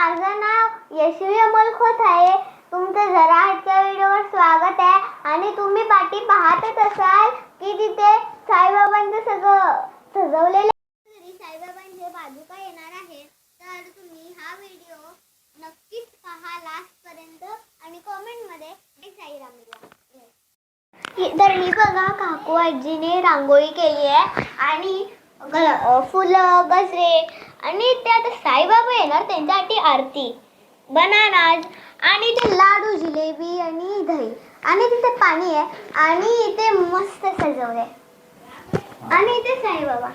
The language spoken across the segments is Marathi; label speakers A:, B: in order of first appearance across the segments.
A: माझं नाव यशवी अमोल खोत आहे. तुमचं जरा आजच्या व्हिडिओवर स्वागत आहे. आणि तुम्ही पाठी पाहतच असाल की तिथे साईबाबांचं सगळं सजवलेलं आहे. घरी साईबाबांचे बाजूका येणार आहे तर तुम्ही हा व्हिडिओ नक्कीच पहा लास्टपर्यंत आणि कॉमेंटमध्ये साईराम तर ही बघा काकू आजीने रांगोळी केली आहे. आणि फुलं गजरे आणि ते आता साईबाबा येणार त्यांच्यासाठी आरती. बनानाज आणि ते लाडू जिलेबी आणि दही. आणि तिथे पाणी आहे आणि इथे मस्त सजवलंय. आणि इथे साईबाबा.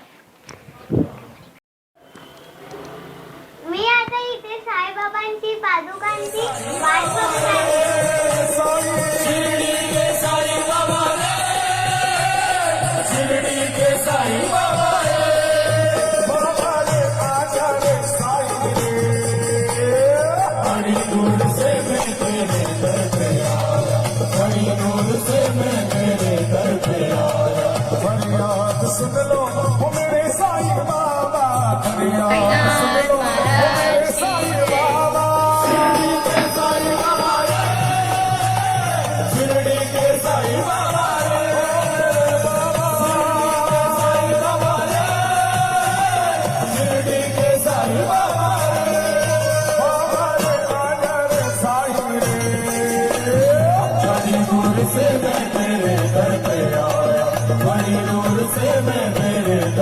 B: फरियाद ಸೇವೆ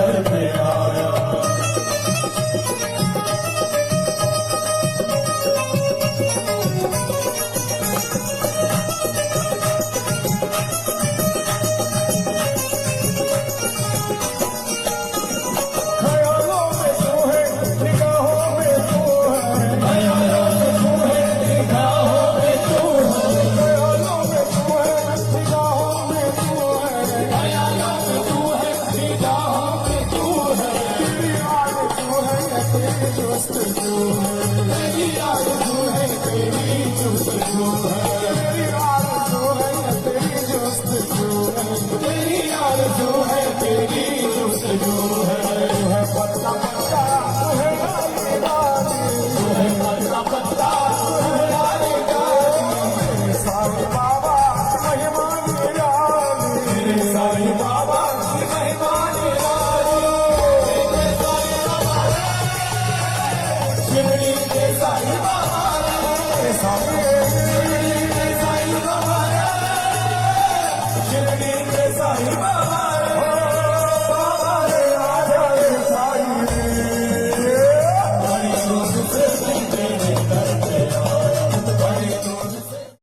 B: तेरी आरज़ू है तेरी Arriba!